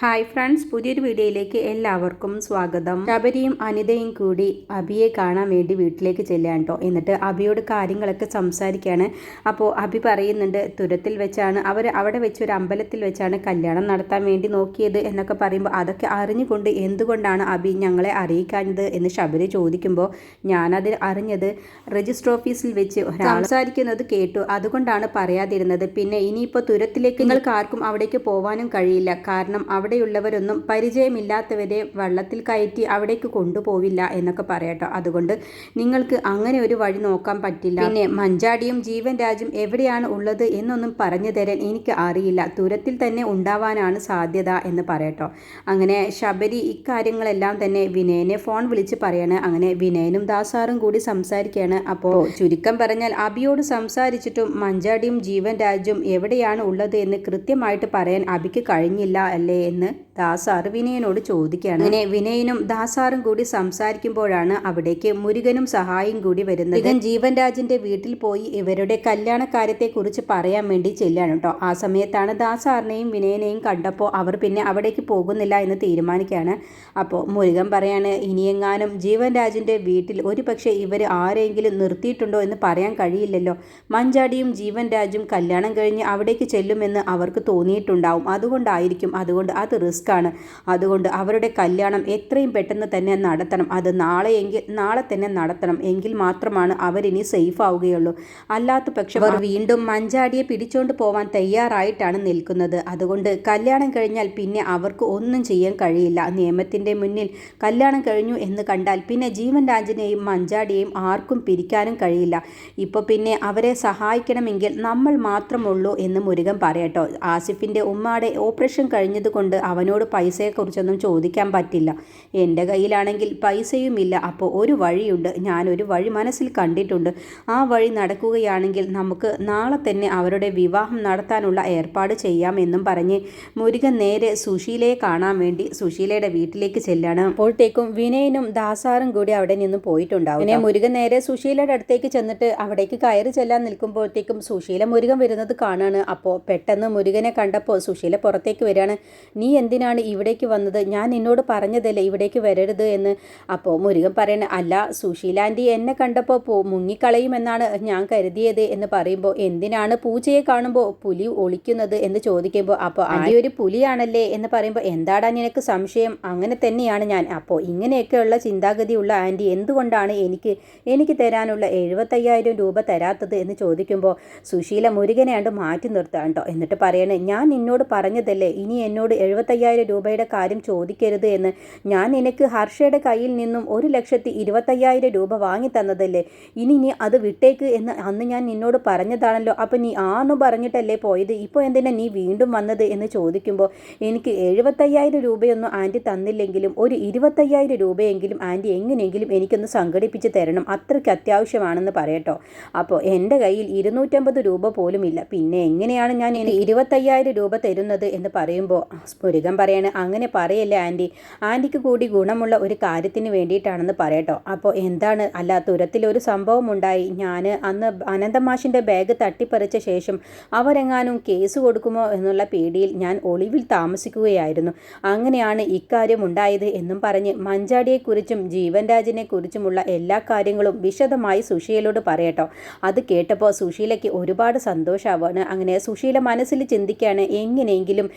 Hi friends പുതിയൊരു വീഡിയോയിലേക്ക് എല്ലാവർക്കും സ്വാഗതം. ശബരിയും അനിതയും കൂടി അബിയെ കാണാൻ വേണ്ടി വീട്ടിലേക്ക് ചെല്ലുകയാണ് കേട്ടോ എന്നിട്ട് അബിയോട് കാര്യങ്ങളൊക്കെ സംസാരിക്കുകയാണ്. അപ്പോൾ അബി പറയുന്നുണ്ട് തുരത്തിൽ വെച്ചാണ് അവർ അവിടെ വെച്ച് ഒരു അമ്പലത്തിൽ വെച്ചാണ് കല്യാണം നടത്താൻ വേണ്ടി നോക്കിയത് എന്നൊക്കെ പറയുമ്പോൾ അതൊക്കെ അറിഞ്ഞുകൊണ്ട് എന്തുകൊണ്ടാണ് അബി ഞങ്ങളെ അറിയിക്കാഞ്ഞത് എന്ന് ശബരി ചോദിക്കുമ്പോൾ ഞാനത് അറിഞ്ഞത് രജിസ്റ്റർ ഓഫീസിൽ വെച്ച് സംസാരിക്കുന്നത് കേട്ടു. അതുകൊണ്ടാണ് പറയാതിരുന്നത്. പിന്നെ ഇനിയിപ്പോൾ തുരത്തിലേക്ക് നിങ്ങൾക്ക് ആർക്കും അവിടേക്ക് പോകാനും കഴിയില്ല. കാരണം അവിടെയുള്ളവരൊന്നും പരിചയമില്ലാത്തവരെ വള്ളത്തിൽ കയറ്റി അവിടേക്ക് കൊണ്ടുപോവില്ല എന്നൊക്കെ പറയട്ടോ അതുകൊണ്ട് നിങ്ങൾക്ക് അങ്ങനെ ഒരു വഴി നോക്കാൻ പറ്റില്ല. പിന്നെ മഞ്ചാടിയും ജീവൻ രാജും എവിടെയാണ് ഉള്ളത് എന്നൊന്നും പറഞ്ഞു തരാൻ എനിക്ക് അറിയില്ല. ദൂരത്തിൽ തന്നെ ഉണ്ടാവാനാണ് സാധ്യത എന്ന് പറയട്ടോ അങ്ങനെ ശബരി ഇക്കാര്യങ്ങളെല്ലാം തന്നെ വിനയനെ ഫോൺ വിളിച്ച് പറയാണ്. അങ്ങനെ വിനയനും ദാസാറും കൂടി സംസാരിക്കുകയാണ്. അപ്പോൾ ചുരുക്കം പറഞ്ഞാൽ അബിയോട് സംസാരിച്ചിട്ടും മഞ്ചാടിയും ജീവൻ രാജും എവിടെയാണ് ഉള്ളത് എന്ന് കൃത്യമായിട്ട് പറയാൻ അബിക്ക് കഴിഞ്ഞില്ല അല്ലേ എന്ന് ദാസാർ വിനയനോട് ചോദിക്കുകയാണ്. അങ്ങനെ വിനയനും ദാസാറും കൂടി സംസാരിക്കുമ്പോഴാണ് അവിടേക്ക് മുരുകനും സഹായം കൂടി വരുന്നത്. ഇതൻ ജീവൻ രാജിന്റെ വീട്ടിൽ പോയി ഇവരുടെ കല്യാണ കാര്യത്തെക്കുറിച്ച് പറയാൻ വേണ്ടി ചെല്ലാണ് കേട്ടോ. ആ സമയത്താണ് ദാസാറിനെയും വിനയനെയും കണ്ടപ്പോൾ അവർ പിന്നെ അവിടേക്ക് പോകുന്നില്ല എന്ന് തീരുമാനിക്കുകയാണ്. അപ്പോൾ മുരുകൻ പറയാണ് ഇനിയെങ്ങാനും ജീവൻ രാജിന്റെ വീട്ടിൽ ഒരു പക്ഷേ ഇവർ ആരെങ്കിലും നിർത്തിയിട്ടുണ്ടോ എന്ന് പറയാൻ കഴിയില്ലല്ലോ. മഞ്ചാടിയും ജീവൻ രാജും കല്യാണം കഴിഞ്ഞ് അവിടേക്ക് ചെല്ലുമെന്ന് അവർക്ക് തോന്നിയിട്ടുണ്ടാവും. അതുകൊണ്ടായിരിക്കും അതുകൊണ്ട് അത് ആണ് അതുകൊണ്ട് അവരുടെ കല്യാണം എത്രയും പെട്ടെന്ന് തന്നെ നടത്തണം. അത് നാളെ എങ്കിൽ നാളെ തന്നെ നടത്തണം. എങ്കിൽ മാത്രമാണ് അവരിനി സേഫ് ആവുകയുള്ളൂ. അല്ലാത്ത പക്ഷം അവർ വീണ്ടും മഞ്ചാടിയെ പിടിച്ചോണ്ട് പോവാൻ തയ്യാറായിട്ടാണ് നിൽക്കുന്നത്. അതുകൊണ്ട് കല്യാണം കഴിഞ്ഞാൽ പിന്നെ അവർക്ക് ഒന്നും ചെയ്യാൻ കഴിയില്ല. നിയമത്തിന്റെ മുന്നിൽ കല്യാണം കഴിഞ്ഞു എന്ന് കണ്ടാൽ പിന്നെ ജീവൻ രാജിനെയും മഞ്ചാടിയെയും ആർക്കും പിരിക്കാനും കഴിയില്ല. ഇപ്പോൾ പിന്നെ അവരെ സഹായിക്കണമെങ്കിൽ നമ്മൾ മാത്രമുള്ളൂ എന്ന് മുരുകൻ പറയട്ടോ. ആസിഫിന്റെ ഉമ്മാടെ ഓപ്പറേഷൻ കഴിഞ്ഞതുകൊണ്ട് അവനോട് പൈസയെക്കുറിച്ചൊന്നും ചോദിക്കാൻ പറ്റില്ല. എന്റെ കയ്യിലാണെങ്കിൽ പൈസയുമില്ല. അപ്പോൾ ഒരു വഴിയുണ്ട്. ഞാനൊരു വഴി മനസ്സിൽ കണ്ടിട്ടുണ്ട്. ആ വഴി നടക്കുകയാണെങ്കിൽ നമുക്ക് നാളെ തന്നെ അവരുടെ വിവാഹം നടത്താനുള്ള ഏർപ്പാട് ചെയ്യാം എന്നും പറഞ്ഞ് മുരുകൻ നേരെ സുശീലയെ കാണാൻ വേണ്ടി സുശീലയുടെ വീട്ടിലേക്ക് ചെല്ലാണ്. അപ്പോഴത്തേക്കും വിനയനും ദാസാറും കൂടി അവിടെ നിന്ന് പോയിട്ടുണ്ടാവും. പിന്നെ മുരുകൻ നേരെ സുശീലയുടെ അടുത്തേക്ക് ചെന്നിട്ട് അവിടേക്ക് കയറി ചെല്ലാൻ നിൽക്കുമ്പോഴത്തേക്കും സുശീല മുരുകൻ വരുന്നത് കാണാണ്. അപ്പോൾ പെട്ടെന്ന് മുരുകനെ കണ്ടപ്പോൾ സുശീല പുറത്തേക്ക് വരികയാണ്. നീ എന്തിനാണ് ഇവിടേക്ക് വന്നത്? ഞാൻ നിന്നോട് പറഞ്ഞതല്ലേ ഇവിടേക്ക് വരരുത് എന്ന്? അപ്പോൾ മുരുകൻ പറയണ അല്ല സുശീല ആന്റി എന്നെ കണ്ടപ്പോൾ പോ മുങ്ങിക്കളയുമെന്നാണ് ഞാൻ കരുതിയത് എന്ന് പറയുമ്പോൾ എന്തിനാണ് പൂച്ചയെ കാണുമ്പോൾ പുലി ഒളിക്കുന്നത് എന്ന് ചോദിക്കുമ്പോൾ അപ്പോൾ ആന്റി ഒരു പുലിയാണല്ലേ? എന്ന് പറയുമ്പോൾ എന്താടാ നിനക്ക് സംശയം? അങ്ങനെ തന്നെയാണ് ഞാൻ. അപ്പോൾ ഇങ്ങനെയൊക്കെയുള്ള ചിന്താഗതിയുള്ള ആന്റി എന്തുകൊണ്ടാണ് എനിക്ക് എനിക്ക് തരാനുള്ള എഴുപത്തയ്യായിരം രൂപ തരാത്തത്? എന്ന് ചോദിക്കുമ്പോൾ സുശീല മുരുകനെ കണ്ട് മാറ്റി നിർത്താണ്ടോ കേട്ടോ എന്നിട്ട് പറയണേ ഞാൻ നിന്നോട് പറഞ്ഞതല്ലേ ഇനി എന്നോട് എഴുപത്തയ്യായിരം രൂപയുടെ കാര്യം ചോദിക്കരുത് എന്ന് ഞാൻ നിനക്ക് ഹർഷയുടെ കയ്യിൽ നിന്നും ഒരു ലക്ഷത്തി ഇരുപത്തയ്യായിരം രൂപ വാങ്ങി തന്നതല്ലേ? ഇനി നീ അത് വിട്ടേക്ക് എന്ന് അന്ന് ഞാൻ നിന്നോട് പറഞ്ഞതാണല്ലോ. അപ്പം നീ ആന്ന് പറഞ്ഞിട്ടല്ലേ പോയത്? ഇപ്പോൾ എന്തിനാ നീ വീണ്ടും വന്നത് എന്ന് ചോദിക്കുമ്പോൾ എനിക്ക് എഴുപത്തയ്യായിരം രൂപയൊന്നും ആന്റി തന്നില്ലെങ്കിലും ഒരു ഇരുപത്തയ്യായിരം രൂപയെങ്കിലും ആന്റി എങ്ങനെയെങ്കിലും എനിക്കൊന്ന് സംഘടിപ്പിച്ച് തരണം. അത്രയ്ക്ക് അത്യാവശ്യമാണെന്ന് പറയട്ടോ. അപ്പോൾ എന്റെ കയ്യിൽ ഇരുന്നൂറ്റമ്പത് രൂപ പോലും ഇല്ല പിന്നെ എങ്ങനെയാണ് ഞാൻ ഇരുപത്തയ്യായിരം രൂപ തരുന്നത് എന്ന് പറയുമ്പോൾ സ്ഫുരികം പറയാണ്. അങ്ങനെ പറയല്ലേ ആന്റി. ആന്റിക്ക് കൂടി ഗുണമുള്ള ഒരു കാര്യത്തിന് വേണ്ടിയിട്ടാണെന്ന് പറയട്ടോ. അപ്പോൾ എന്താണ്? അല്ല തുരത്തിലൊരു സംഭവം ഉണ്ടായി ഞാൻ അന്ന് അനന്തമാഷിന്റെ ബാഗ് തട്ടിപ്പറിച്ച ശേഷം അവരെങ്ങാനും കേസ് കൊടുക്കുമോ എന്നുള്ള പേടിയിൽ ഞാൻ ഒളിവിൽ താമസിക്കുകയായിരുന്നു. അങ്ങനെയാണ് ഇക്കാര്യം ഉണ്ടായത് എന്നും പറഞ്ഞ് മഞ്ചാടിയെക്കുറിച്ചും ജീവൻ രാജിനെക്കുറിച്ചുമുള്ള എല്ലാ കാര്യങ്ങളും വിശദമായി സുശീലോട് പറയട്ടോ. അത് കേട്ടപ്പോൾ സുശീലയ്ക്ക് ഒരുപാട് സന്തോഷമാവാണ് അങ്ങനെ സുശീല മനസ്സിൽ ചിന്തിക്കുകയാണ് എങ്ങനെയെങ്കിലും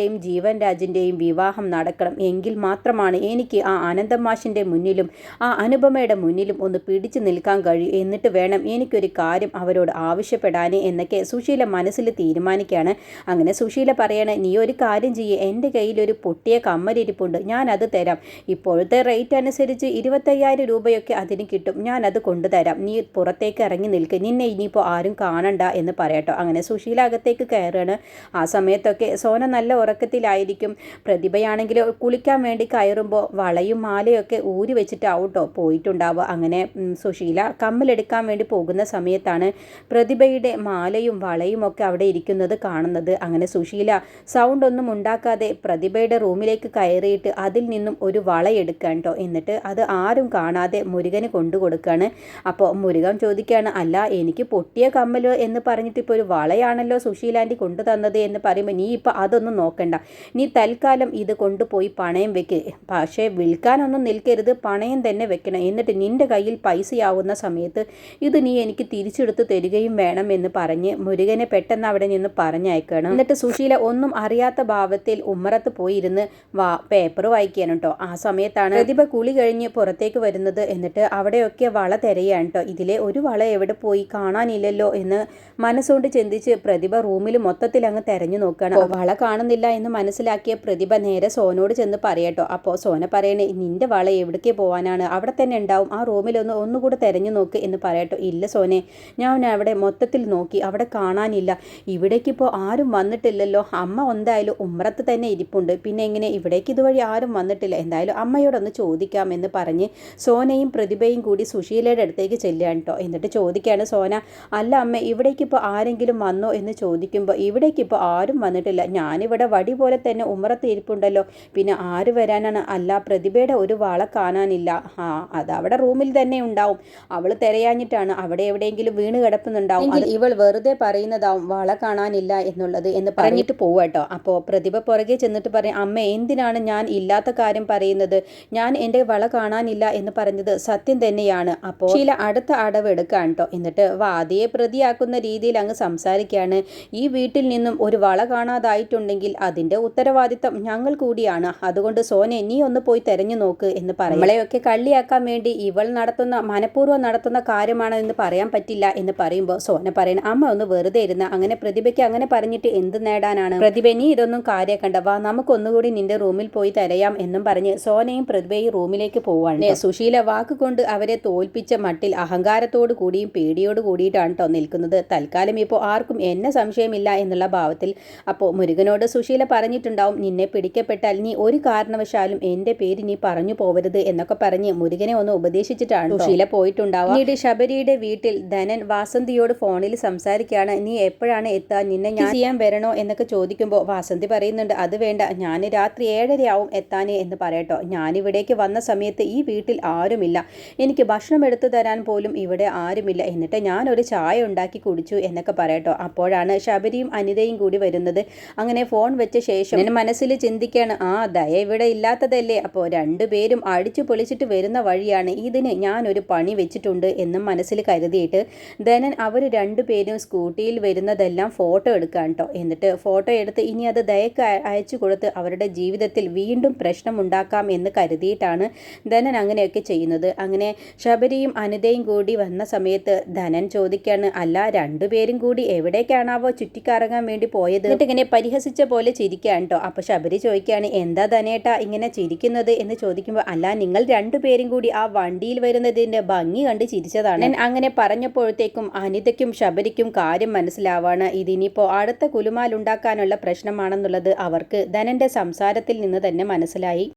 മഞ്ചാടിയുടെയും ജീവൻ രാജിന്റെയും വിവാഹം നടക്കണം എങ്കിൽ മാത്രമാണ് എനിക്ക് ആ അനന്തമാഷിന്റെ മുന്നിലും ആ അനുപമയുടെ മുന്നിലും ഒന്ന് പിടിച്ചു നിൽക്കാൻ കഴിയും. എന്നിട്ട് വേണം എനിക്കൊരു കാര്യം അവരോട് ആവശ്യപ്പെടാൻ എന്നൊക്കെ സുശീല മനസ്സിൽ തീരുമാനിക്കുകയാണ്. അങ്ങനെ സുശീല പറയണേ നീ ഒരു കാര്യം ചെയ്യേ. എന്റെ കയ്യിൽ ഒരു പൊട്ടിയ കമ്മലിരിപ്പുണ്ട്. ഞാൻ അത് തരാം. ഇപ്പോഴത്തെ റേറ്റ് അനുസരിച്ച് ഇരുപത്തയ്യായിരം രൂപയൊക്കെ അതിന് കിട്ടും. ഞാൻ അത് കൊണ്ടുതരാം നീ പുറത്തേക്ക് ഇറങ്ങി നിൽക്ക്. നിന്നെ ഇനിയിപ്പോൾ ആരും കാണണ്ട എന്ന് പറയട്ടോ. അങ്ങനെ സുശീല അകത്തേക്ക് കയറുകയാണ്. ആ സമയത്തൊക്കെ സോന നല്ല ഉറക്കത്തിലായിരിക്കും പ്രതിഭയാണെങ്കിൽ കുളിക്കാൻ വേണ്ടി കയറുമ്പോൾ വളയും മാലയൊക്കെ ഊരി വെച്ചിട്ടാവും കേട്ടോ പോയിട്ടുണ്ടാവുക. അങ്ങനെ സുശീല കമ്മലെടുക്കാൻ വേണ്ടി പോകുന്ന സമയത്താണ് പ്രതിഭയുടെ മാലയും വളയും ഒക്കെ അവിടെ ഇരിക്കുന്നത് കാണുന്നത്. അങ്ങനെ സുശീല സൗണ്ട് ഒന്നും ഉണ്ടാക്കാതെ പ്രതിഭയുടെ റൂമിലേക്ക് കയറിയിട്ട് അതിൽ നിന്നും ഒരു വള എടുക്കാൻ കേട്ടോ. എന്നിട്ട് അത് ആരും കാണാതെ മുരുകന് കൊണ്ടു കൊടുക്കുകയാണ് അപ്പോൾ മുരുകൻ ചോദിക്കുകയാണ് അല്ല എനിക്ക് പൊട്ടിയ കമ്മൽ എന്ന് പറഞ്ഞിട്ട് ഇപ്പോൾ ഒരു വളയാണല്ലോ സുശീലാന്റെ കൊണ്ടു തന്നത് എന്ന് പറയുമ്പോൾ നീ ഇപ്പോൾ അതൊന്നും നോക്കണ്ട നോക്കണ്ട. നീ തൽക്കാലം ഇത് കൊണ്ടുപോയി പണയം വെക്ക്. പക്ഷേ വിൽക്കാനൊന്നും നിൽക്കരുത്. പണയം തന്നെ വെക്കണം. എന്നിട്ട് നിന്റെ കയ്യിൽ പൈസയാവുന്ന സമയത്ത് ഇത് നീ എനിക്ക് തിരിച്ചെടുത്ത് തരികയും വേണം എന്ന് പറഞ്ഞ് മുരുകനെ പെട്ടെന്ന് അവിടെ നിന്ന് പറഞ്ഞയക്കണം. എന്നിട്ട് സുശീല ഒന്നും അറിയാത്ത ഭാവത്തിൽ ഉമ്മറത്ത് പോയിരുന്ന് വാ പേപ്പർ വായിക്കാൻ കേട്ടോ ആ സമയത്താണ് പ്രതിഭ കുളി കഴിഞ്ഞ് പുറത്തേക്ക് വരുന്നത്. എന്നിട്ട് അവിടെയൊക്കെ വള തിരയാണ് കേട്ടോ ഇതിലെ ഒരു വള എവിടെ പോയി കാണാനില്ലല്ലോ എന്ന് മനസ്സുകൊണ്ട് ചിന്തിച്ച് പ്രതിഭ റൂമിൽ മൊത്തത്തിൽ അങ്ങ് തെരഞ്ഞു നോക്കുകയാണ് അപ്പോൾ വള കാണുന്നില്ല എന്ന് മനസ്സിലാക്കിയ പ്രതിഭ നേരെ സോനോട് ചെന്ന് പറയട്ടോ. അപ്പോൾ സോന പറയണേ നിന്റെ വള എവിടേക്ക് പോകാനാണ് അവിടെ തന്നെ ഉണ്ടാവും. ആ റൂമിലൊന്ന് ഒന്നുകൂടെ തിരഞ്ഞു നോക്ക് എന്ന് പറയട്ടോ. ഇല്ല സോനെ ഞാൻ അവിടെ മൊത്തത്തിൽ നോക്കി. അവിടെ കാണാനില്ല. ഇവിടേക്ക് ഇപ്പോൾ ആരും വന്നിട്ടില്ലല്ലോ. അമ്മ എന്തായാലും ഉമ്രത്ത് തന്നെ ഇരിപ്പുണ്ട്. പിന്നെ എങ്ങനെ? ഇവിടേക്ക് ഇതുവഴി ആരും വന്നിട്ടില്ല. എന്തായാലും അമ്മയോടൊന്ന് ചോദിക്കാം എന്ന് പറഞ്ഞ് സോനയും പ്രതിഭയും കൂടി സുശീലയുടെ അടുത്തേക്ക് ചെല്ലുകയാണ് കേട്ടോ എന്നിട്ട് ചോദിക്കുകയാണ് സോന അല്ല അമ്മ ഇവിടേക്ക് ഇപ്പോൾ ആരെങ്കിലും വന്നോ? എന്ന് ചോദിക്കുമ്പോൾ ഇവിടേക്ക് ഇപ്പോൾ ആരും വന്നിട്ടില്ല. ഞാനിവിടെ വടി പോലെ തന്നെ ഉമ്മറത്ത് ഇരിപ്പുണ്ടല്ലോ. പിന്നെ ആര് വരാനാണ്? അല്ല പ്രതിഭയുടെ ഒരു വാള കാണാനില്ല. ആ അത് അവിടെ റൂമിൽ തന്നെ ഉണ്ടാവും. അവൾ തിരയാഞ്ഞിട്ടാണ് അവിടെ എവിടെയെങ്കിലും വീണ് കിടപ്പുന്നുണ്ടാവും ഇവൾ വെറുതെ പറയുന്നതാവും വള കാണാനില്ല എന്നുള്ളത് എന്ന് പറഞ്ഞിട്ട് പോവാട്ടോ അപ്പോൾ പ്രതിഭ പുറകെ ചെന്നിട്ട് പറയും അമ്മ എന്തിനാണ് ഞാൻ ഇല്ലാത്ത കാര്യം പറയുന്നത്? ഞാൻ എന്റെ വള കാണാനില്ല എന്ന് പറഞ്ഞത് സത്യം തന്നെയാണ്. അപ്പോൾ ചില അടുത്ത അടവ് എടുക്കാൻ കേട്ടോ. എന്നിട്ട് വാദിയെ പ്രതിയാക്കുന്ന രീതിയിൽ അങ്ങ് സംസാരിക്കുകയാണ്. ഈ വീട്ടിൽ നിന്നും ഒരു വള കാണാതായിട്ടുണ്ടെങ്കിൽ അതിന്റെ ഉത്തരവാദിത്തം ഞങ്ങൾ കൂടിയാണ്. അതുകൊണ്ട് സോനെ നീ ഒന്ന് പോയി തെരഞ്ഞു നോക്ക് എന്ന് പറയും. നമ്മളെയൊക്കെ കള്ളിയാക്കാൻ വേണ്ടി ഇവൾ നടത്തുന്ന മനഃപൂർവം നടത്തുന്ന കാര്യമാണ് എന്ന് പറയാൻ പറ്റില്ല എന്ന് പറയുമ്പോൾ സോന പറയുന്നത് അമ്മ ഒന്ന് വെറുതെ ഇരുന്ന അങ്ങനെ പ്രതിഭയ്ക്ക് അങ്ങനെ പറഞ്ഞിട്ട് എന്ത് നേടാനാണ്? പ്രതിഭ നീ ഇതൊന്നും കാര്യക്കണ്ട. വാ നമുക്കൊന്നുകൂടി നിന്റെ റൂമിൽ പോയി തരയാം എന്നും പറഞ്ഞ് സോനയും പ്രതിഭയും റൂമിലേക്ക് പോവാണ് സുശീല വാക്കുകൊണ്ട് അവരെ തോൽപ്പിച്ച മട്ടിൽ അഹങ്കാരത്തോടു കൂടിയും പേടിയോട് കൂടിയിട്ടാണ് കേട്ടോ നിൽക്കുന്നത്. തൽക്കാലം ഇപ്പോൾ ആർക്കും എന്നെ സംശയമില്ല എന്നുള്ള ഭാവത്തിൽ അപ്പോൾ മുരുകനോട് സുശീല പറഞ്ഞിട്ടുണ്ടാവും നിന്നെ പിടിക്കപ്പെട്ടാൽ നീ ഒരു കാരണവശാലും എന്റെ പേര് നീ പറഞ്ഞു പോവരുത് എന്നൊക്കെ പറഞ്ഞ് മുരുകനെ ഒന്ന് ഉപദേശിച്ചിട്ടാണ് സുശീല പോയിട്ടുണ്ടാവും. പിന്നീട് ശബരിയുടെ വീട്ടിൽ ധനൻ വാസന്തിയോട് ഫോണിൽ സംസാരിക്കുകയാണ് നീ എപ്പോഴാണ് എത്താൻ നിന്നെ ഞാൻ ചെയ്യാൻ വരണോ? എന്നൊക്കെ ചോദിക്കുമ്പോൾ വാസന്തി പറയുന്നുണ്ട് അത് വേണ്ട ഞാൻ രാത്രി ഏഴരയാവും എത്താനേ എന്ന് പറയട്ടോ. ഞാനിവിടേക്ക് വന്ന സമയത്ത് ഈ വീട്ടിൽ ആരുമില്ല. എനിക്ക് ഭക്ഷണം എടുത്തു തരാൻ പോലും ഇവിടെ ആരുമില്ല. എന്നിട്ട് ഞാൻ ഒരു ചായ ഉണ്ടാക്കി കുടിച്ചു എന്നൊക്കെ പറയട്ടോ. അപ്പോഴാണ് ശബരിയും അനിതയും കൂടി വരുന്നത്. അങ്ങനെ ഫോൺ വെച്ച ശേഷം ഞാൻ മനസ്സിൽ ചിന്തിക്കുകയാണ് ആ ദയ ഇവിടെ ഇല്ലാത്തതല്ലേ. അപ്പോൾ രണ്ടുപേരും അടിച്ചു പൊളിച്ചിട്ട് വരുന്ന വഴിയാണ് ഇതിന് ഞാനൊരു പണി വെച്ചിട്ടുണ്ട് എന്നും മനസ്സിൽ കരുതിയിട്ട് ധനൻ അവർ രണ്ടുപേരും സ്കൂട്ടിയിൽ വരുന്നതെല്ലാം ഫോട്ടോ എടുക്കാൻ കേട്ടോ എന്നിട്ട് ഫോട്ടോ എടുത്ത് ഇനി അത് ദയക്ക് അയച്ചു കൊടുത്ത് അവരുടെ ജീവിതത്തിൽ വീണ്ടും പ്രശ്നം ഉണ്ടാക്കാം എന്ന് കരുതിയിട്ടാണ് ധനൻ അങ്ങനെയൊക്കെ ചെയ്യുന്നത്. അങ്ങനെ ശബരിയും അനിതയും കൂടി വന്ന സമയത്ത് ധനൻ ചോദിക്കാണ് അല്ല രണ്ടുപേരും കൂടി എവിടേക്കാണാവോ ചുറ്റിക്കറങ്ങാൻ വേണ്ടി പോയത്? എന്നിട്ട് ഇങ്ങനെ പരിഹസിച്ച പോലെ ചിരിക്കാൻ കേട്ടോ അപ്പോൾ ശബരി ചോദിക്കുകയാണ് എന്താ ധനേട്ടാ ഇങ്ങനെ ചിരിക്കുന്നത്? എന്ന് ചോദിക്കുമ്പോൾ അല്ല നിങ്ങൾ രണ്ടുപേരും കൂടി ആ വണ്ടിയിൽ വരുന്നതിന്റെ ഭംഗി കണ്ട് ചിരിച്ചതാണ്. ഞാൻ അങ്ങനെ പറഞ്ഞപ്പോഴത്തേക്കും അനിതയ്ക്കും ശബരിക്കും കാര്യം മനസ്സിലാവാണ്. ഇതിനിപ്പോൾ അടുത്ത കുലുമാലുണ്ടാക്കാനുള്ള പ്രശ്നമാണെന്നുള്ളത് അവർക്ക് ധനന്റെ സംസാരത്തിൽ നിന്ന് തന്നെ മനസ്സിലായി.